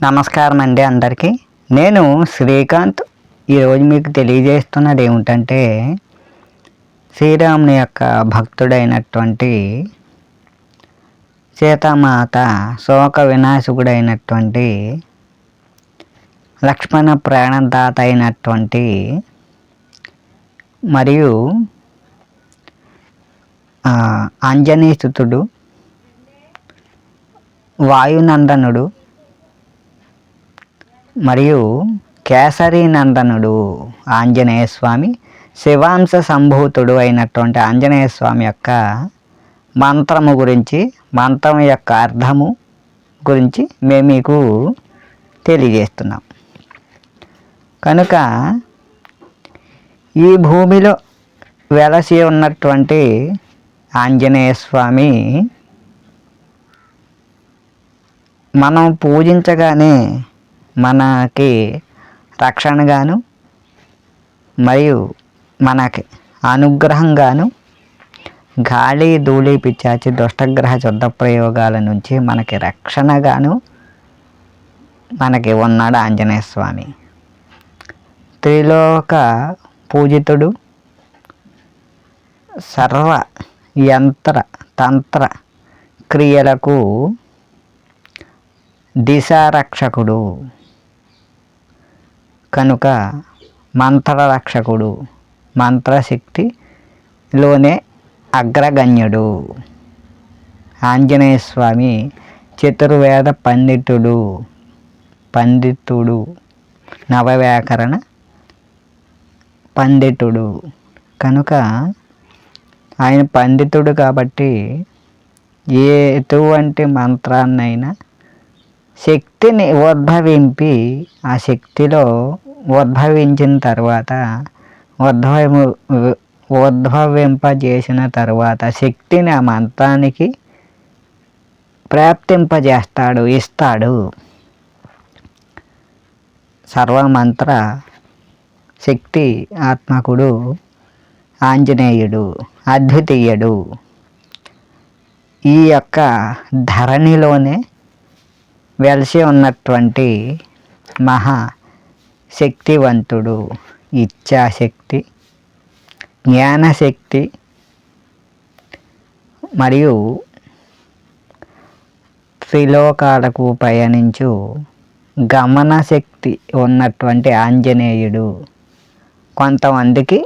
నమస్కారం అండి అందరికీ. నేను శ్రీకాంత్. ఈరోజు మీకు తెలియజేస్తున్నది ఏమిటంటే శ్రీరాముని యొక్క భక్తుడైనటువంటి సీతామాత శోక వినాశకుడైనటువంటి లక్ష్మణ ప్రాణదాత అయినటువంటి మరియు ఆ, వాయునందనుడు మరియు కేసరి నందనుడు ఆంజనేయ స్వామి శివాంశ సంభూతుడు అయినటువంటి ఆంజనేయ స్వామి యొక్క మంత్రము గురించి మంత్రం యొక్క అర్థము గురించి మేము మీకు తెలియజేస్తున్నాం. కనుక ఈ భూమిలో వెలసి ఉన్నటువంటి ఆంజనేయ స్వామి మనం పూజించగానే మనకి రక్షణగాను మరియు మనకి అనుగ్రహంగాను గాలి ధూళి పిచ్చాచి దుష్టగ్రహ శుద్ధ ప్రయోగాల నుంచి మనకి రక్షణగాను మనకి ఉన్నాడు ఆంజనేయ స్వామి. త్రిలోక పూజితుడు సర్వ యంత్ర తంత్ర క్రియలకు దిశారక్షకుడు. కనుక మంత్రరక్షకుడు మంత్రశక్తిలోనే అగ్రగణ్యుడు. ఆంజనేయ స్వామి చతుర్వేద పండితుడు పండితుడు నవవ్యాకరణ పండితుడు. కనుక ఆయన పండితుడు కాబట్టి ఏ ఎటువంటి మంత్రాన్నైనా శక్తిని ఉద్భవింపి ఆ శక్తిలో ఉద్భవించిన తర్వాత ఉద్భవము ఉద్భవింపజేసిన తర్వాత శక్తిని ఆ మంత్రానికి ప్రాప్తింపజేస్తాడు ఇస్తాడు. సర్వమంత్ర శక్తి ఆత్మకుడు ఆంజనేయుడు అద్వితీయుడు. ఈ యొక్క ధరణిలోనే వెలిసి ఉన్నటువంటి మహా శక్తివంతుడు ఇచ్ఛాశక్తి జ్ఞానశక్తి మరియు త్రిలోకాలకు పయనించు గమన శక్తి ఉన్నటువంటి ఆంజనేయుడు. కొంతమందికి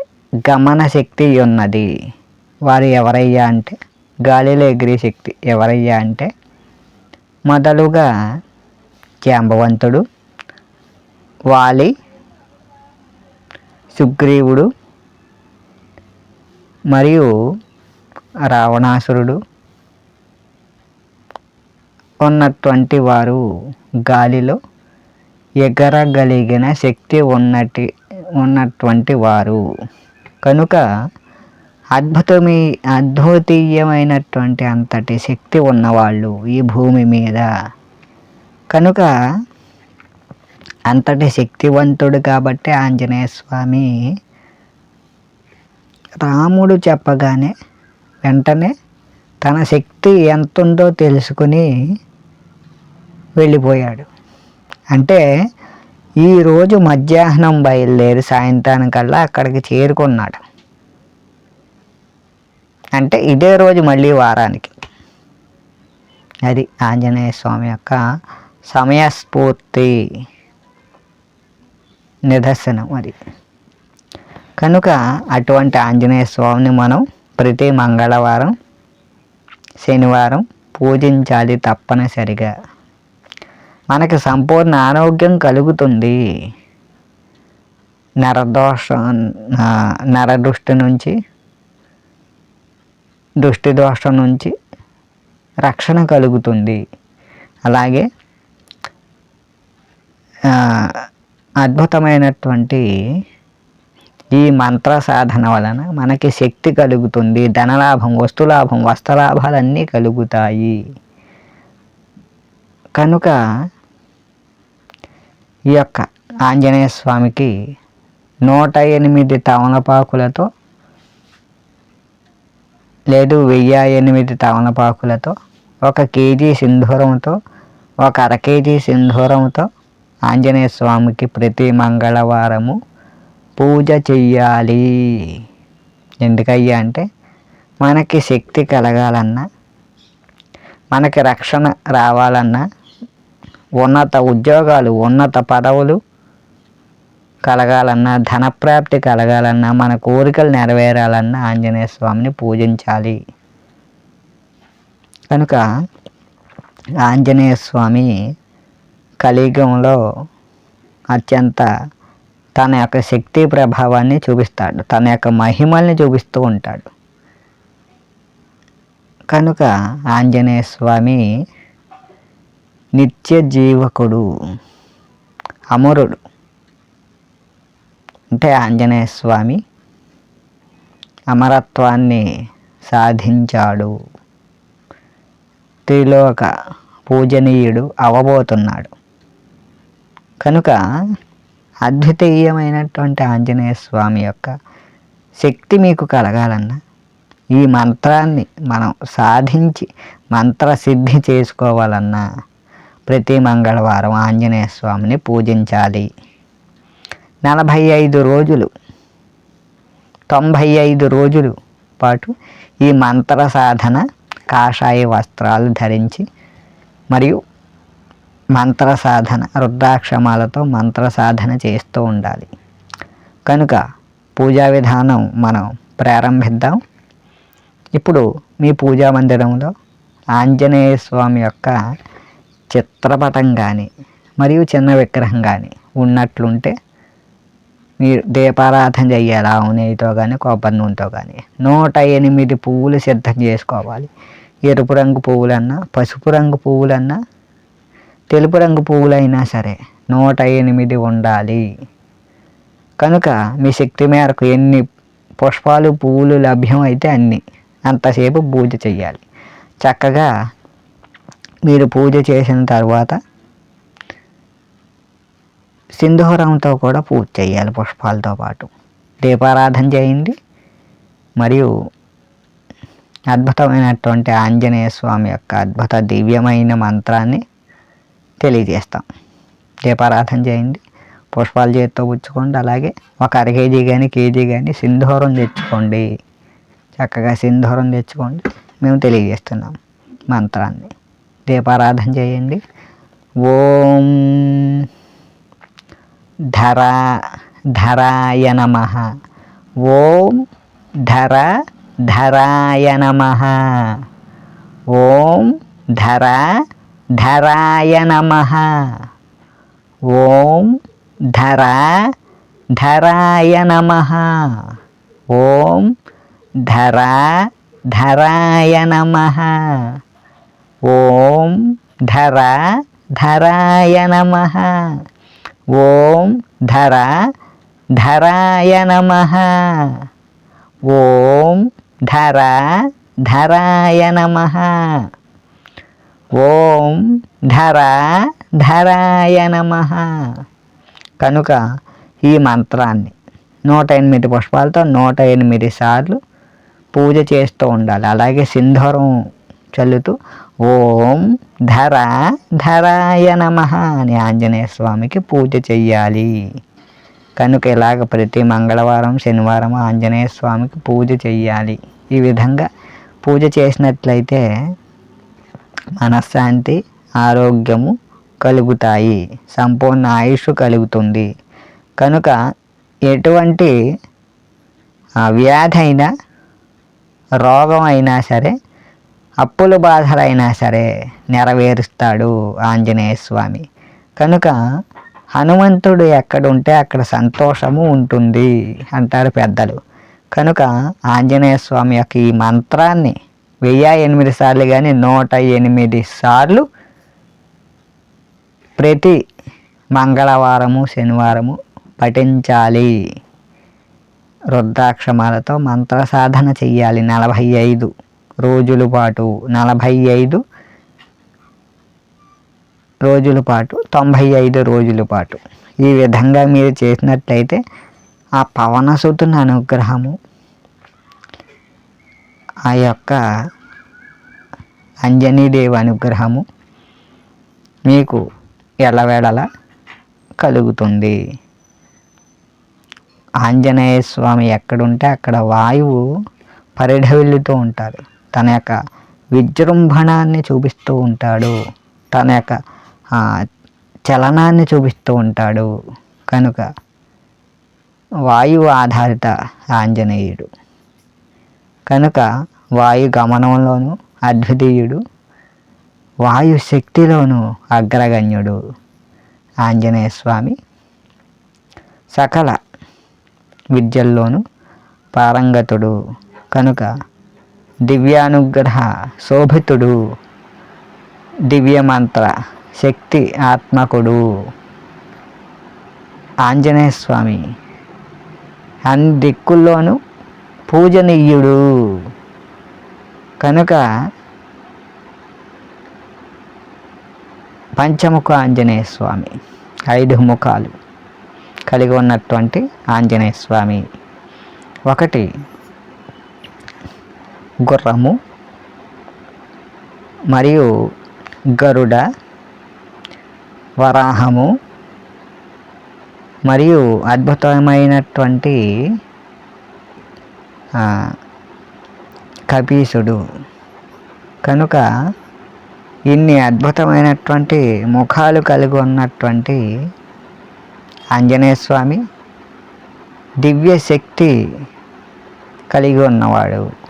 గమన శక్తి ఉన్నది. వారు ఎవరయ్యా అంటే గాలిలో ఎగిరే శక్తి ఎవరయ్యా అంటే మొదలుగా జాంబవంతుడు వాలి సుగ్రీవుడు మరియు రావణాసురుడు. ఉన్నటువంటి వారు గాలిలో ఎగరగలిగిన శక్తి ఉన్నటి ఉన్నటువంటి వారు. కనుక అద్భుతమీ అద్భుతీయమైనటువంటి అంతటి శక్తి ఉన్నవాళ్ళు ఈ భూమి మీద. కనుక అంతటి శక్తివంతుడు కాబట్టి ఆంజనేయ స్వామి రాముడు చెప్పగానే వెంటనే తన శక్తి ఎంత ఉందో తెలుసుకుని వెళ్ళిపోయాడు. అంటే ఈరోజు మధ్యాహ్నం బయలుదేరి సాయంత్రానికల్లా అక్కడికి చేరుకున్నాడు. అంటే ఇదే రోజు మళ్ళీ వారానికి. అది ఆంజనేయ స్వామి యొక్క సమయస్ఫూర్తి నిదర్శనం అది. కనుక అటువంటి ఆంజనేయ స్వామిని మనం ప్రతి మంగళవారం శనివారం పూజించాలి తప్పనిసరిగా. మనకి సంపూర్ణ ఆరోగ్యం కలుగుతుంది. నరదోషం నరదృష్టి నుంచి దృష్టి దోషం నుంచి రక్షణ కలుగుతుంది. అలాగే అద్భుతమైనటువంటి ఈ మంత్ర సాధన వలన మనకి శక్తి కలుగుతుంది ధనలాభం వస్తులాభం వస్త్రలాభాలన్నీ కలుగుతాయి. కనుక ఈ యొక్క ఆంజనేయ స్వామికి నూట ఎనిమిది తమలపాకులతో లేదు వెయ్యి ఎనిమిది తమలపాకులతో ఒక కేజీ సింధూరంతో ఒక అర కేజీ సింధూరంతో ఆంజనేయ స్వామికి ప్రతి మంగళవారము పూజ చెయ్యాలి. ఎందుకయ్యా అంటే మనకి శక్తి కలగాలన్నా మనకి రక్షణ రావాలన్నా ఉన్నత ఉద్యోగాలు ఉన్నత పదవులు కలగాలన్నా ధనప్రాప్తి కలగాలన్నా మన కోరికలు నెరవేరాలన్నా ఆంజనేయ స్వామిని పూజించాలి. కనుక ఆంజనేయ స్వామి కలియుగంలో అత్యంత తన యొక్క శక్తి ప్రభావాన్ని చూపిస్తాడు. తన యొక్క మహిమల్ని చూపిస్తూ ఉంటాడు. కనుక ఆంజనేయ స్వామి నిత్య జీవకుడు అమరుడు. అంటే ఆంజనేయ స్వామి అమరత్వాన్ని సాధించాడు. త్రిలోక పూజనీయుడు అవబోతున్నాడు. కనుక అద్వితీయమైనటువంటి ఆంజనేయ స్వామి యొక్క శక్తి మీకు కలగాలన్నా ఈ మంత్రాన్ని మనం సాధించి మంత్రసిద్ధి చేసుకోవాలన్నా ప్రతి మంగళవారం ఆంజనేయ స్వామిని పూజించాలి. నలభై ఐదు రోజులు తొంభై ఐదు రోజులు పాటు ఈ మంత్ర సాధన కాషాయ వస్త్రాలు ధరించి మరియు మంత్ర సాధన రుద్రాక్షమాలతో మంత్ర సాధన చేస్తూ ఉండాలి. కనుక పూజా విధానం మనం ప్రారంభిద్దాం. ఇప్పుడు మీ పూజా మందిరంలో ఆంజనేయ స్వామి యొక్క చిత్రపటం కానీ మరియు చిన్న విగ్రహం కానీ ఉన్నట్లుంటే మీరు దీపారాధన చెయ్యాలి? ఆవు నెయ్యితో కానీ కొబ్బరి నూనెతో కానీ నూట ఎనిమిది పువ్వులు సిద్ధం చేసుకోవాలి. ఎరుపు రంగు పువ్వులన్నా పసుపు రంగు పువ్వులన్నా తెలుపు రంగు పువ్వులైనా సరే నూట ఎనిమిది ఉండాలి. కనుక మీ శక్తి మేరకు ఎన్ని పుష్పాలు పువ్వులు లభ్యం అయితే అన్ని అంతసేపు పూజ చెయ్యాలి. చక్కగా మీరు పూజ చేసిన తర్వాత సింధూరంతో కూడా పూజ చేయాలి పుష్పాలతో పాటు. దీపారాధన చేయండి. మరియు అద్భుతమైనటువంటి ఆంజనేయ స్వామి యొక్క అద్భుత దివ్యమైన మంత్రాన్ని తెలియజేస్తాం. దీపారాధన చేయండి. పుష్పాలు చేతితో పుచ్చుకోండి. అలాగే ఒక అర కేజీ కానీ కేజీ కానీ సింధూరం తెచ్చుకోండి. చక్కగా సింధూరం తెచ్చుకోండి. మేము తెలియజేస్తున్నాం మంత్రాన్ని. దీపారాధన చేయండి. ఓం ధరా ధరాయ నమ. ఓం ధర ధరాయ నమ. ఓం ధర ధరాయ నమ. ఓం ధర ధరాయ నమ. ఓం ధర ధరాయ నమ. ఓం ధర ధరాయ నమ. ఓం ధర ధరాయ నమ. ఓం ధర ధరాయ నమ. ఓం ధర ధరాయ నమ. కనుక ఈ మంత్రాన్ని నూట ఎనిమిది పుష్పాలతో నూట ఎనిమిది సార్లు పూజ చేస్తూ ఉండాలి. అలాగే సింధూరం చల్లుతూ ఓం ధర ధరాయ నమ అని ఆంజనేయ స్వామికి పూజ చెయ్యాలి. కనుక ఇలాగ ప్రతి మంగళవారం శనివారం ఆంజనేయ స్వామికి పూజ చెయ్యాలి. ఈ విధంగా పూజ చేసినట్లయితే మనశ్శాంతి ఆరోగ్యము కలుగుతాయి. సంపూర్ణ ఆయుష్ కలుగుతుంది. కనుక ఎటువంటి వ్యాధి అయినా రోగం అయినా సరే అప్పుల బాధలైనా సరే నెరవేరుస్తాడు ఆంజనేయ స్వామి. కనుక హనుమంతుడు ఎక్కడుంటే అక్కడ సంతోషము ఉంటుంది అంటారు పెద్దలు. కనుక ఆంజనేయ స్వామి యొక్క ఈ మంత్రాన్ని వెయ్యి ఎనిమిది సార్లు కానీ నూట ఎనిమిది సార్లు ప్రతి మంగళవారము శనివారము పఠించాలి. రుద్రాక్షమాలతో మంత్ర సాధన చెయ్యాలి నలభై ఐదు. రోజుల పాటు నలభై ఐదు రోజుల పాటు తొంభై ఐదు రోజుల పాటు. ఈ విధంగా మీరు చేసినట్లయితే ఆ పవనసుతుని అనుగ్రహము ఆ యొక్క అంజనీదేవి అనుగ్రహము మీకు ఎలవేళలా కలుగుతుంది. ఆంజనేయ స్వామి ఎక్కడుంటే అక్కడ వాయువు పరిఢవిల్లుతూ ఉంటారు. తన యొక్క విజృంభణాన్ని చూపిస్తూ ఉంటాడు. తన యొక్క చలనాన్ని చూపిస్తూ ఉంటాడు. కనుక వాయువు ఆధారిత ఆంజనేయుడు. కనుక వాయు గమనంలోనూ అద్వితీయుడు. వాయు శక్తిలోనూ అగ్రగణ్యుడు ఆంజనేయ స్వామి. సకల విద్యల్లోనూ పారంగతుడు. కనుక దివ్యానుగ్రహ శోభితుడు దివ్యమంత్ర శక్తి ఆత్మకుడు. ఆంజనేయ స్వామి అన్ని దిక్కుల్లోనూ పూజనీయుడు. కనుక పంచముఖ ఆంజనేయ స్వామి ఐదు ముఖాలు కలిగి ఉన్నటువంటి ఆంజనేయ స్వామి ఒకటి గుర్రము మరియు గరుడ వరాహము మరియు అద్భుతమైనటువంటి కపీసుడు. కనుక ఇన్ని అద్భుతమైనటువంటి ముఖాలు కలిగి ఉన్నటువంటి ఆంజనేయ స్వామి దివ్య శక్తి కలిగి ఉన్నవాడు.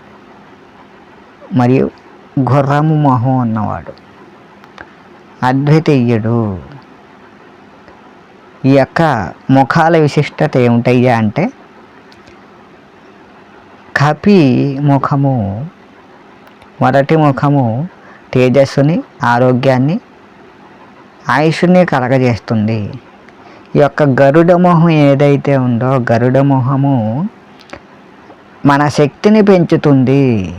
మరియు గుర్రము మొహం ఉన్నవాడు అద్వితీయుడు. ఈ యొక్క ముఖాల విశిష్టత ఏమిటయ్యా అంటే కపి ముఖము మొదటి ముఖము తేజస్సుని ఆరోగ్యాన్ని ఆయుష్ని కలగజేస్తుంది. ఈ యొక్క గరుడ మొహం ఏదైతే ఉందో గరుడ మొహము మన శక్తిని పెంచుతుంది.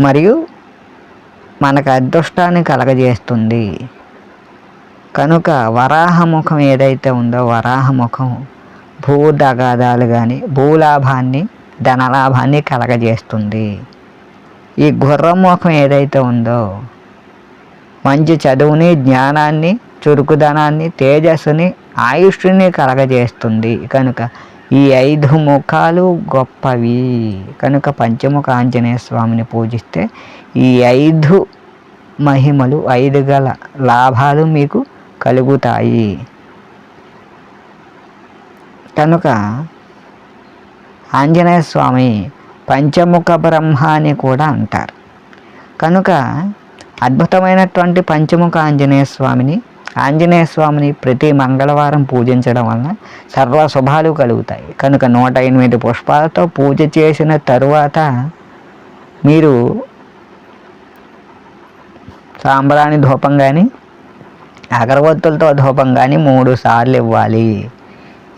మరియు మనకు అదృష్టాన్ని కలగజేస్తుంది. కనుక వరాహముఖం ఏదైతే ఉందో వరాహముఖం భూదగాదాలు కానీ భూలాభాన్ని ధనలాభాన్ని కలగజేస్తుంది. ఈ గుర్రముఖం ఏదైతే ఉందో మంచి చదువుని జ్ఞానాన్ని చురుకుదనాన్ని తేజస్సుని ఆయుష్ని కలగజేస్తుంది. కనుక ఈ ఐదు ముఖాలు గొప్పవి. కనుక పంచముఖ ఆంజనేయ స్వామిని పూజిస్తే ఈ ఐదు మహిమలు ఐదు గల లాభాలు మీకు కలుగుతాయి. కనుక ఆంజనేయ స్వామి పంచముఖ బ్రహ్మ అని కూడా అంటారు. కనుక అద్భుతమైనటువంటి పంచముఖ ఆంజనేయ స్వామిని ఆంజనేయ స్వామిని ప్రతి మంగళవారం పూజించడం వలన సర్వ శుభాలు కలుగుతాయి. కనుక నూట ఎనిమిది పుష్పాలతో పూజ చేసిన తరువాత మీరు సాంబ్రాణి ధూపం కానీ అగరబత్తులతో ధూపం కానీ మూడు సార్లు ఇవ్వాలి.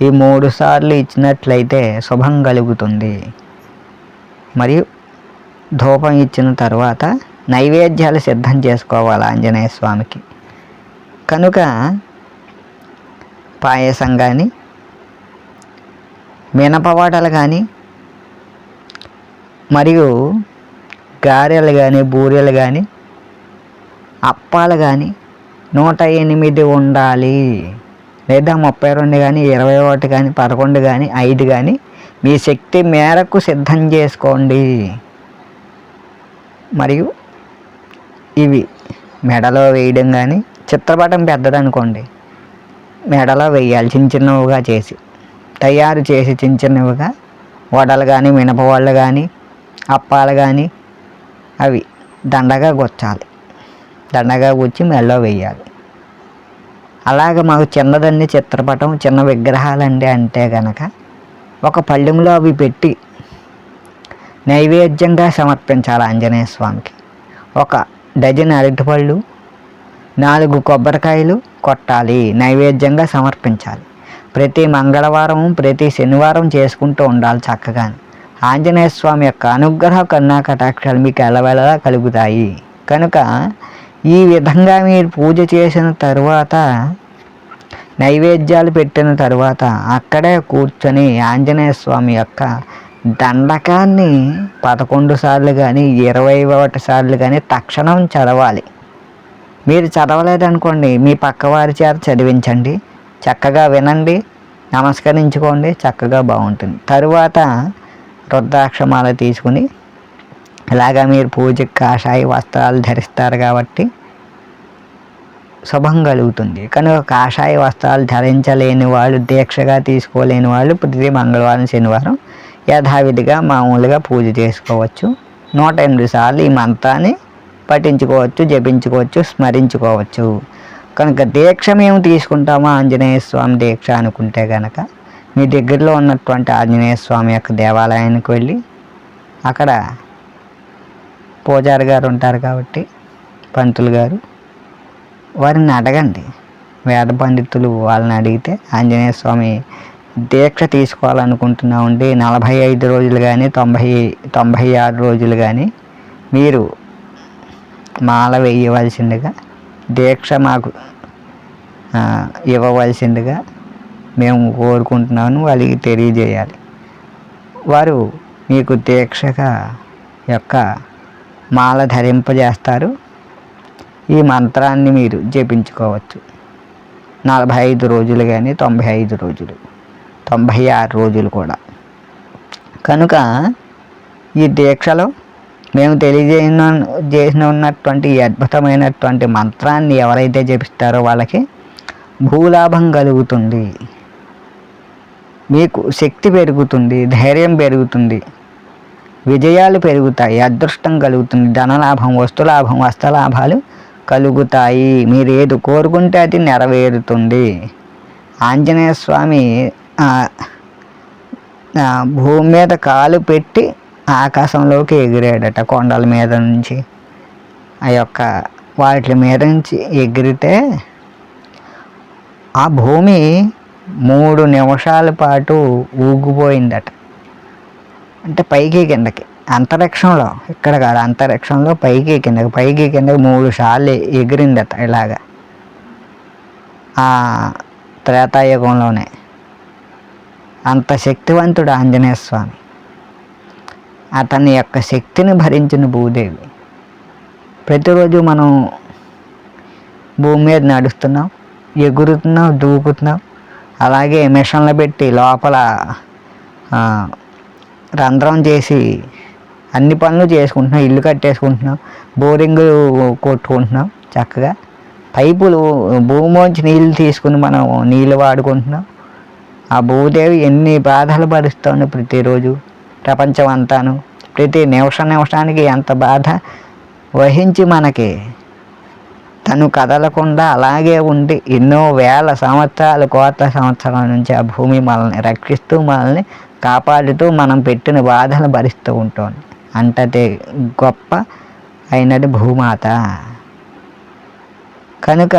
ఈ మూడు సార్లు ఇచ్చినట్లయితే శుభం కలుగుతుంది. మరియు ధూపం ఇచ్చిన తర్వాత నైవేద్యాలు సిద్ధం చేసుకోవాలి ఆంజనేయ స్వామికి. కనుక పాయసం కానీ మినపవాటలు కానీ మరియు గారెలు కానీ బూరెలు కానీ అప్పాలు కానీ నూట ఎనిమిది ఉండాలి. లేదా ముప్పై రెండు కానీ ఇరవై ఒకటి కానీ పదకొండు కానీ ఐదు కానీ మీ శక్తి మేరకు సిద్ధం చేసుకోండి. మరియు ఇవి మెడలో వేయడం కానీ చిత్రపటం పెద్దదనుకోండి. మెడలో వేయాలి చిన్న చిన్నవిగా చేసి. తయారు చేసి చిన్న చిన్నవిగా వడలు కానీ మినపవాళ్ళు కానీ అప్పాలు కానీ అవి దండగా గుచ్చాలి. దండగా గుచ్చి మెడలో వేయాలి అలాగ మాకు చిన్నదండి చిత్రపటం చిన్న విగ్రహాలండి అంటే కనుక ఒక పళ్ళెంలో అవి పెట్టి నైవేద్యంగా సమర్పించాలి ఆంజనేయ స్వామికి. ఒక డజన్ అరటిపళ్ళు నాలుగు కొబ్బరికాయలు కొట్టాలి నైవేద్యంగా సమర్పించాలి. ప్రతి మంగళవారం ప్రతి శనివారం చేసుకుంటూ ఉండాలి చక్కగా. ఆంజనేయ స్వామి యొక్క అనుగ్రహ కన్నా కటాక్షాలు మీకు ఎలవెలలా కలుగుతాయి. కనుక ఈ విధంగా మీరు పూజ చేసిన తరువాత నైవేద్యాలు పెట్టిన తరువాత అక్కడే కూర్చొని ఆంజనేయ స్వామి యొక్క దండకాన్ని పదకొండు సార్లు కానీ ఇరవై ఒకటి సార్లు కానీ తక్షణం చదవాలి. మీరు చదవలేదనుకోండి మీ పక్కవారి చేత చదివించండి. చక్కగా వినండి నమస్కరించుకోండి చక్కగా బాగుంటుంది. తరువాత రుద్రాక్షమాల తీసుకుని ఇలాగా మీరు పూజకి కాషాయ వస్త్రాలు ధరిస్తారు కాబట్టి శుభం కలుగుతుంది. కనుక కాషాయ వస్త్రాలు ధరించలేని వాళ్ళు దీక్షగా తీసుకోలేని వాళ్ళు ప్రతి మంగళవారం శనివారం యథావిధిగా మామూలుగా పూజ చేసుకోవచ్చు. నూట ఎనిమిది సార్లు ఈ మంత్రాన్ని పఠించుకోవచ్చు జపించుకోవచ్చు స్మరించుకోవచ్చు. కనుక దీక్ష మేము తీసుకుంటామా? ఆంజనేయ స్వామి దీక్ష అనుకుంటే కనుక మీ దగ్గరలో ఉన్నటువంటి ఆంజనేయ స్వామి యొక్క దేవాలయానికి వెళ్ళి అక్కడ పూజారి గారు ఉంటారు కాబట్టి పంతులు గారు వారిని అడగండి. వేద పండితులు వాళ్ళని అడిగితే ఆంజనేయ స్వామి దీక్ష తీసుకోవాలనుకుంటున్నామండి. నలభై ఐదు రోజులు కానీ తొంభై తొంభై ఆరు రోజులు కానీ మీరు మాల వేయవలసిందిగా దీక్ష మాకు ఇవ్వవలసిందిగా మేము కోరుకుంటున్నాము వాళ్ళకి తెలియజేయాలి. వారు మీకు దీక్షగా యొక్క మాల ధరింపజేస్తారు. ఈ మంత్రాన్ని మీరు జపించుకోవచ్చు. నలభై ఐదు రోజులు కానీ తొంభై ఐదు రోజులు తొంభై ఆరు రోజులు కూడా. కనుక ఈ దీక్షలో మేము తెలియజేయన చేసిన ఉన్నటువంటి ఈ అద్భుతమైనటువంటి మంత్రాన్ని ఎవరైతే జపిస్తారో వాళ్ళకి భూలాభం కలుగుతుంది. మీకు శక్తి పెరుగుతుంది ధైర్యం పెరుగుతుంది విజయాలు పెరుగుతాయి అదృష్టం కలుగుతుంది ధనలాభం వస్తులాభం హస్తలాభాలు కలుగుతాయి. మీరు ఏది కోరుకుంటే అది నెరవేరుతుంది. ఆంజనేయ స్వామి భూమి మీద కాలు పెట్టి ఆకాశంలోకి ఎగిరాడట కొండల మీద నుంచి. ఆ యొక్క వాటి మీద నుంచి ఎగిరితే ఆ భూమి మూడు నిమిషాల పాటు ఊగిపోయిందట. అంటే పైకి కిందకి అంతరిక్షంలో ఇక్కడ కాదు అంతరిక్షంలో పైకి కిందకి పైకి కిందకి మూడు సార్లు ఎగిరిందట ఇలాగా. ఆ త్రేతాయుగంలోనే. అంత శక్తివంతుడు ఆంజనేయ స్వామి. అతని యొక్క శక్తిని భరించిన భూదేవి. ప్రతిరోజు మనం భూమి మీద నడుస్తున్నాం ఎగురుతున్నాం దూకుతున్నాం. అలాగే మిషన్లు పెట్టి లోపల రంధ్రం చేసి అన్ని పనులు చేసుకుంటున్నాం ఇల్లు కట్టేసుకుంటున్నాం బోరింగ్ కొట్టుకుంటున్నాం చక్కగా. పైపులు భూమిలోంచి నీళ్ళు తీసుకుని మనం నీళ్ళు వాడుకుంటున్నాం. ఆ భూదేవి ఎన్ని బాధలు భరిస్తుంది ప్రతిరోజు. ప్రపంచం అంతాను ప్రతి నిమిష నిమిషానికి ఎంత బాధ వహించి మనకి. తను కదలకుండా అలాగే ఉండి ఎన్నో వేల సంవత్సరాలు కోట్ల సంవత్సరాల నుంచి ఆ భూమి మనల్ని రక్షిస్తూ మనల్ని కాపాడుతూ మనం పెట్టిన బాధలు భరిస్తూ ఉంటుంది. అంతటి గొప్ప అయినది భూమాత. కనుక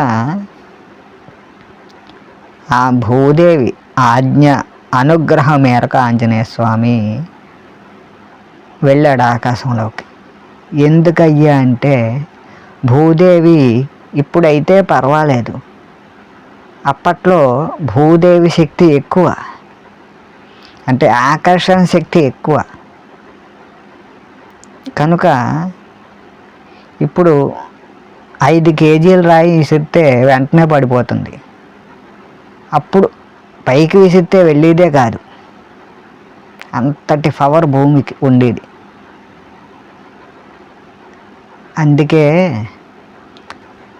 ఆ భూదేవి ఆజ్ఞ అనుగ్రహం మేరకు ఆంజనేయ స్వామి వెళ్ళాడు ఆకాశంలోకి. ఎందుకయ్యా అంటే భూదేవి ఇప్పుడైతే పర్వాలేదు. అప్పట్లో భూదేవి శక్తి ఎక్కువ. అంటే ఆకర్షణ శక్తి ఎక్కువ. కనుక ఇప్పుడు ఐదు కేజీలు రాయి విసిరితే వెంటనే పడిపోతుంది. అప్పుడు పైకి విసిరితే వెళ్ళేదే కాదు. అంతటి పవర్ భూమికి ఉండేది. అందుకే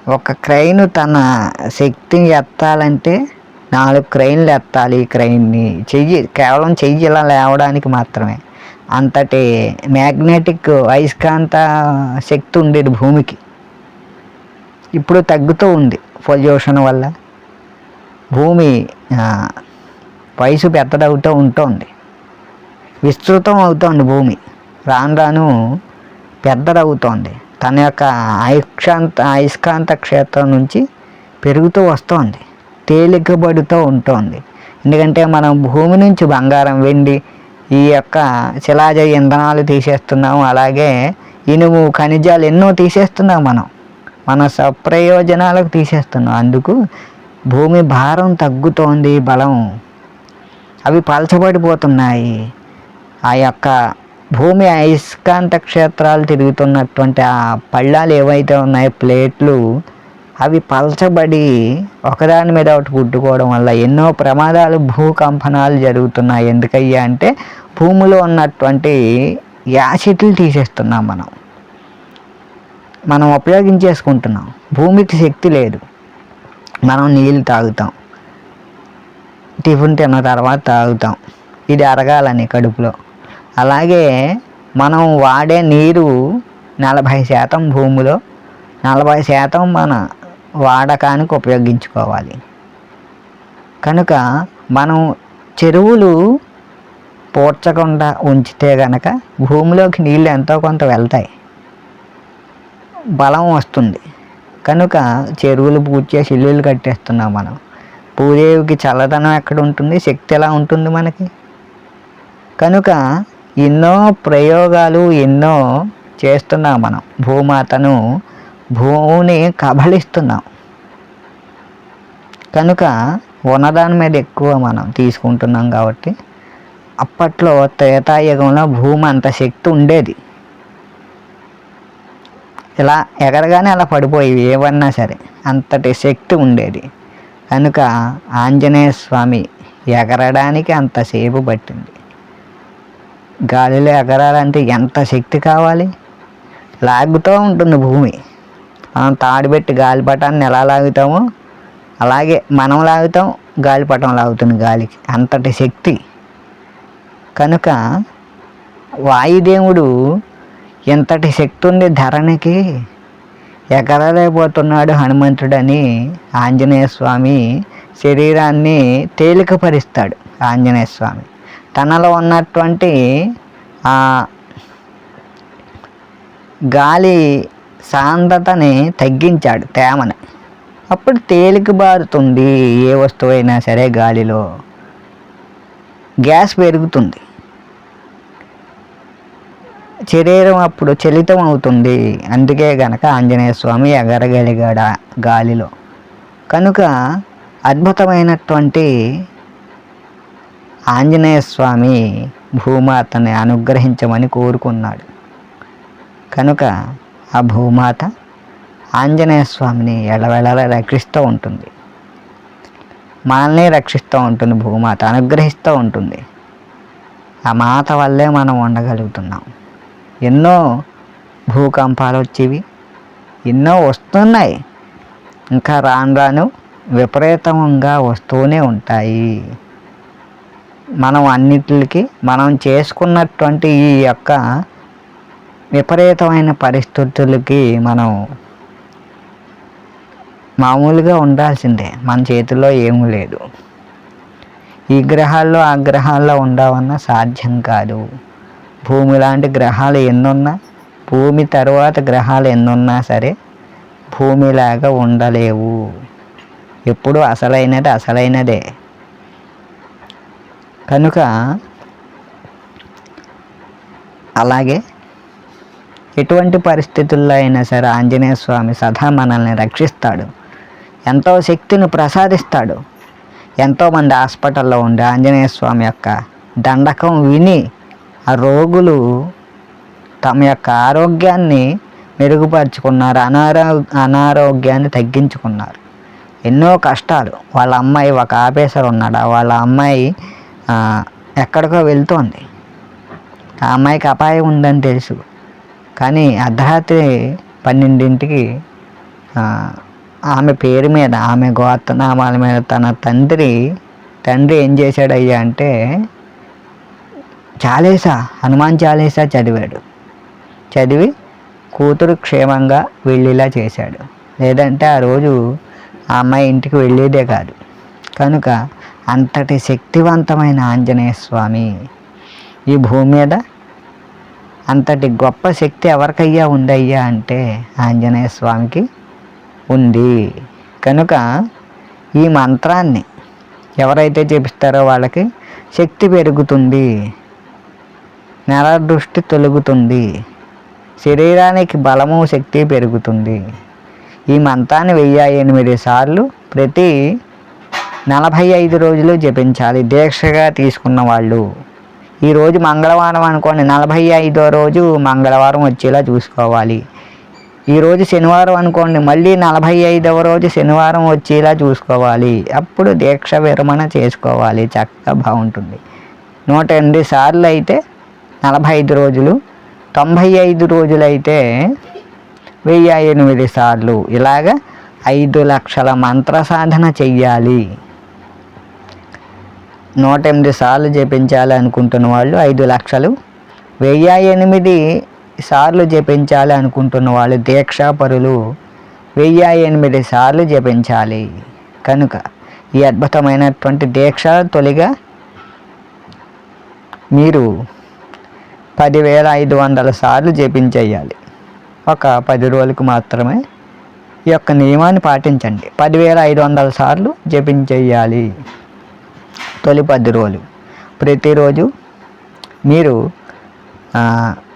ఒక క్రైన్ తన శక్తిని ఎత్తాలంటే నాలుగు క్రైన్లు ఎత్తాలి ఈ క్రైన్ని. చెయ్యి కేవలం చెయ్యి ఇలా లేవడానికి మాత్రమే. అంతటి మ్యాగ్నెటిక్ అయస్కాంత శక్తి ఉండేది భూమికి. ఇప్పుడు తగ్గుతూ ఉంది పొల్యూషన్ వల్ల. భూమి వయసు పెద్దదవుతూ ఉంటుంది. విస్తృతం అవుతోంది భూమి. రాను రాను పెద్దదవుతోంది. తన యొక్క అయస్కాంత అయస్కాంత క్షేత్రం నుంచి పెరుగుతూ వస్తోంది. తేలికబడుతూ ఉంటుంది. ఎందుకంటే మనం భూమి నుంచి బంగారం వెండి ఈ యొక్క శిలాజ ఇంధనాలు తీసేస్తున్నాము. అలాగే ఇనుము ఖనిజాలు ఎన్నో తీసేస్తున్నాం మనం. మన సప్రయోజనాలకు తీసేస్తున్నాం. అందుకు భూమి భారం తగ్గుతోంది బలం అవి పలచబడిపోతున్నాయి. ఆ యొక్క భూమి అయస్కాంత క్షేత్రాలు తిరుగుతున్నటువంటి ఆ పళ్ళాలు ఏవైతే ఉన్నాయో ప్లేట్లు అవి పలచబడి ఒకదాని మీద ఒకటి గుడ్డుకోవడం వల్ల ఎన్నో ప్రమాదాలు భూకంపనాలు జరుగుతున్నాయి. ఎందుకయ్యా అంటే భూమిలో ఉన్నటువంటి యాసిడ్లు తీసేస్తున్నాం మనం. మనం ఉపయోగించేసుకుంటున్నాం. భూమికి శక్తి లేదు. మనం నీళ్ళు తాగుతాం. టిఫిన్ తిన్న తర్వాత తాగుతాం. ఇది అరగాలని కడుపులో. అలాగే మనం వాడే నీరు నలభై శాతం భూమిలో నలభై శాతం మన వాడకానికి ఉపయోగించుకోవాలి. కనుక మనం చెరువులు పూడ్చకుండా ఉంచితే గనక భూమిలోకి నీళ్ళు ఎంతో కొంత వెళ్తాయి. బలం వస్తుంది. కనుక చెరువులు పూజ చేసి ఇల్లులు కట్టేస్తున్నాం మనం. భూదేవికి చల్లదనం ఎక్కడ ఉంటుంది? శక్తి ఎలా ఉంటుంది మనకి? కనుక ఎన్నో ప్రయోగాలు ఎన్నో చేస్తున్నాం మనం. భూమాతను భూమిని కబలిస్తున్నాం కనుక ఉన్నదాని మీద ఎక్కువ మనం తీసుకుంటున్నాం కాబట్టి అప్పట్లో త్రేతాయుగంలో భూమి అంత శక్తి ఉండేది. ఇలా ఎగరగానే అలా పడిపోయి ఏమన్నా సరే అంతటి శక్తి ఉండేది. కనుక ఆంజనేయ స్వామి ఎగరడానికి అంతసేపు పట్టింది. గాలిలో ఎగరాలంటే ఎంత శక్తి కావాలి? లాగుతూ ఉంటుంది భూమి. మనం తాడుపెట్టి గాలిపటాన్ని ఎలా లాగుతామో? అలాగే మనం లాగుతాం గాలిపటం లాగుతుంది గాలికి. అంతటి శక్తి. కనుక వాయుదేవుడు ఇంతటి శక్తి ఉంది ధరణికి? ఎగరలేకపోతున్నాడు హనుమంతుడని ఆంజనేయ స్వామి శరీరాన్ని తేలికపరుస్తాడు ఆంజనేయ స్వామి. తనలో ఉన్నటువంటి గాలి సాంద్రతని తగ్గించాడు తేమని. అప్పుడు తేలిక బారుతుంది ఏ వస్తువైనా సరే గాలిలో. గ్యాస్ పెరుగుతుంది. శరీరం అప్పుడు చలితం అవుతుంది. అందుకే గనక ఆంజనేయ స్వామి ఎగరగలిగాడు గాలిలో. కనుక అద్భుతమైనటువంటి ఆంజనేయ స్వామి భూమాతని అనుగ్రహించమని కోరుకున్నాడు. కనుక ఆ భూమాత ఆంజనేయ స్వామిని ఎలవెళ రక్షిస్తూ ఉంటుంది. మనల్ని రక్షిస్తూ ఉంటుంది భూమాత అనుగ్రహిస్తూ ఉంటుంది. ఆ మాత వల్లే మనం ఉండగలుగుతున్నాం. ఎన్నో భూకంపాలు వచ్చేవి ఎన్నో వస్తున్నాయి. ఇంకా రాను రాను విపరీతంగా వస్తూనే ఉంటాయి. మనం అన్నిటికి మనం చేసుకున్నటువంటి ఈ యొక్క విపరీతమైన పరిస్థితులకి మనం మామూలుగా ఉండాల్సిందే. మన చేతిలో ఏమీ లేదు. ఈ గ్రహాల్లో ఆ గ్రహాల్లో ఉండవన్న సాధ్యం కాదు. భూమి లాంటి గ్రహాలు ఎన్నున్నా భూమి తర్వాత గ్రహాలు ఎన్నున్నా సరే భూమిలాగా ఉండలేవు. ఎప్పుడు అసలైనది అసలైనదే. కనుక అలాగే ఎటువంటి పరిస్థితుల్లో అయినా సరే ఆంజనేయ స్వామి సదా మనల్ని రక్షిస్తాడు. ఎంతో శక్తిని ప్రసాదిస్తాడు. ఎంతోమంది హాస్పిటల్లో ఉండే ఆంజనేయ స్వామి యొక్క దండకం విని ఆ రోగులు తమ యొక్క ఆరోగ్యాన్ని మెరుగుపరుచుకున్నారు అనారో అనారోగ్యాన్ని తగ్గించుకున్నారు. ఎన్నో కష్టాలు. వాళ్ళ అమ్మాయి ఒక ఆఫీసర్ ఉన్నాడు? వాళ్ళ అమ్మాయి ఎక్కడికో వెళ్తోంది. ఆ అమ్మాయికి అపాయం ఉందని తెలుసు. కానీ అర్ధరాత్రి పన్నెండింటికి ఆమె పేరు మీద ఆమె గోత్రనామాల మీద తన తండ్రి తండ్రి ఏం చేశాడయ్యా అంటే చాలేసా హనుమాన్ చాలేసా చదివాడు. చదివి కూతురు క్షేమంగా వెళ్ళేలా చేశాడు. లేదంటే ఆ రోజు ఆ అమ్మాయి ఇంటికి వెళ్ళేదే కాదు. కనుక అంతటి శక్తివంతమైన ఆంజనేయ స్వామి. ఈ భూమి మీద అంతటి గొప్ప శక్తి ఎవరికయ్యా ఉందయ్యా అంటే ఆంజనేయ స్వామికి ఉంది. కనుక ఈ మంత్రాన్ని ఎవరైతే చేపిస్తారో వాళ్ళకి శక్తి పెరుగుతుంది. నెల దృష్టి తొలుగుతుంది. శరీరానికి బలము శక్తి పెరుగుతుంది. ఈ మంత్రాన్ని వెయ్యి ఎనిమిది సార్లు ప్రతి నలభై ఐదు రోజులు జపించాలి దీక్షగా తీసుకున్న వాళ్ళు. ఈరోజు మంగళవారం అనుకోండి నలభై ఐదో రోజు మంగళవారం వచ్చేలా చూసుకోవాలి. ఈరోజు శనివారం అనుకోండి మళ్ళీ నలభై ఐదవ రోజు శనివారం వచ్చేలా చూసుకోవాలి. అప్పుడు దీక్ష విరమణ చేసుకోవాలి చక్కగా బాగుంటుంది నూట ఎనిమిది సార్లు అయితే నలభై ఐదు రోజులు తొంభై ఐదు రోజులు అయితే వెయ్యి ఎనిమిది సార్లు. ఇలాగ ఐదు లక్షల మంత్ర సాధన చెయ్యాలి. నూట ఎనిమిది సార్లు జపించాలి అనుకుంటున్న వాళ్ళు ఐదు లక్షలు వెయ్యి ఎనిమిది సార్లు జపించాలి అనుకుంటున్న వాళ్ళు దీక్షాపరులు వెయ్యి ఎనిమిది సార్లు జపించాలి. కనుక ఈ అద్భుతమైనటువంటి దీక్ష తొలిగా మీరు పదివేల ఐదు వందల సార్లు జపించేయాలి. ఒక పది రోజులకు మాత్రమే ఈ యొక్క నియమాన్ని పాటించండి. పదివేల ఐదు వందల సార్లు జపించేయాలి. తొలి పది రోజులు. ప్రతిరోజు మీరు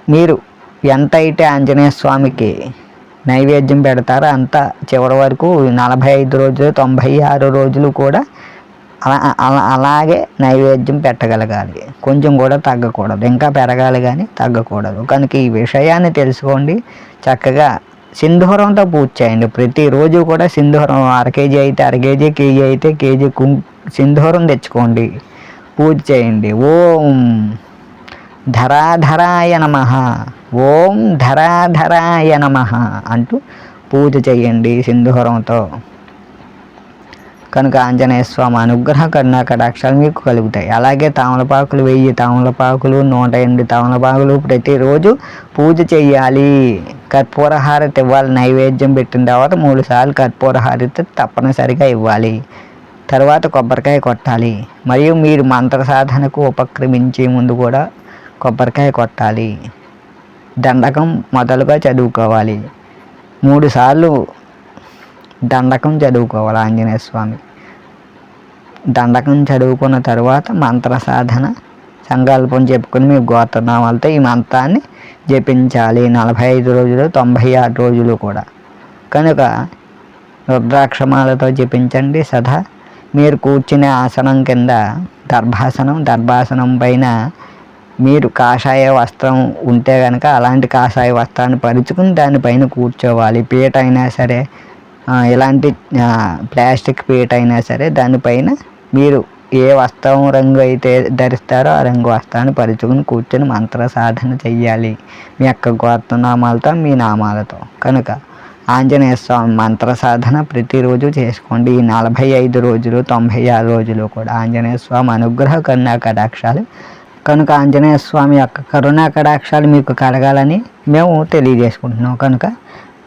మీరు ఎంత అయితే ఆంజనేయ స్వామికి నైవేద్యం పెడతారో అంత చివరి వరకు నలభై ఐదు రోజులు తొంభై ఆరు రోజులు కూడా అలా అలా అలాగే నైవేద్యం పెట్టగలగాలి. కొంచెం కూడా తగ్గకూడదు. ఇంకా పెరగాలి కానీ తగ్గకూడదు. కనుక ఈ విషయాన్ని తెలుసుకోండి. చక్కగా సింధూరంతో పూజ చేయండి. ప్రతిరోజు కూడా సింధూరం అర కేజీ అయితే అర కేజీ కేజీ అయితే కేజీ కుం సింధూరం తెచ్చుకోండి. పూజ చేయండి. ఓం ధరాధరాయ నమ. ఓం ధరాధరాయ నమ అంటూ పూజ చేయండి సింధూరంతో. కనుక ఆంజనేయ స్వామి అనుగ్రహ కరుణా కటాక్షాలు మీకు కలుగుతాయి. అలాగే తామలపాకులు వెయ్యి తామలపాకులు నూట ఎనిమిది తామలపాకులు ప్రతిరోజు పూజ చేయాలి. కర్పూరహారతి ఇవ్వాలి నైవేద్యం పెట్టిన తర్వాత మూడు సార్లు కర్పూర హారతి తప్పనిసరిగా ఇవ్వాలి. తర్వాత కొబ్బరికాయ కొట్టాలి. మరియు మీరు మంత్ర సాధనకు ఉపక్రమించే ముందు కూడా కొబ్బరికాయ కొట్టాలి. దండకం మొదలుగా చదువుకోవాలి. మూడు సార్లు దండకం చదువుకోవాలి ఆంజనేయ స్వామి. దండకం చదువుకున్న తర్వాత మంత్ర సాధన సంకల్పం చెప్పుకొని మీ గోత్రనామాలతో ఈ మంత్రాన్ని జపించాలి. నలభై ఐదు రోజులు తొంభై ఆరు రోజులు కూడా. కనుక రుద్రాక్షమాలతో జపించండి సదా. మీరు కూర్చునే ఆసనం కింద దర్భాసనం దర్భాసనం పైన మీరు కాషాయ వస్త్రం ఉంటే కనుక అలాంటి కాషాయ వస్త్రాన్ని పరుచుకుని దానిపైన కూర్చోవాలి. పీట అయినా సరే ఇలాంటి ప్లాస్టిక్ పీట అయినా సరే దానిపైన మీరు ఏ వస్త్రం రంగు అయితే ధరిస్తారో ఆ రంగు వస్త్రాన్ని పరుచుకుని కూర్చొని మంత్ర సాధన చెయ్యాలి. మీ యొక్క గోత్రనామాలతో మీ నామాలతో. కనుక ఆంజనేయ స్వామి మంత్ర సాధన ప్రతిరోజు చేసుకోండి. ఈ నలభై ఐదు రోజులు తొంభై ఆరు రోజులు కూడా ఆంజనేయ స్వామి అనుగ్రహ కన్నా కటాక్షాలు. కనుక ఆంజనేయ స్వామి యొక్క కరుణా కటాక్షాలు మీకు కలగాలని మేము తెలియజేసుకుంటున్నాం. కనుక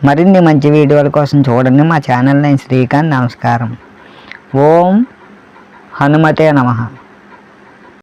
మరిన్ని మంచి వీడియోల కోసం చూడండి. మా ఛానల్ నేను శ్రీకాంత్. నమస్కారం. ఓం హనుమతే నమ.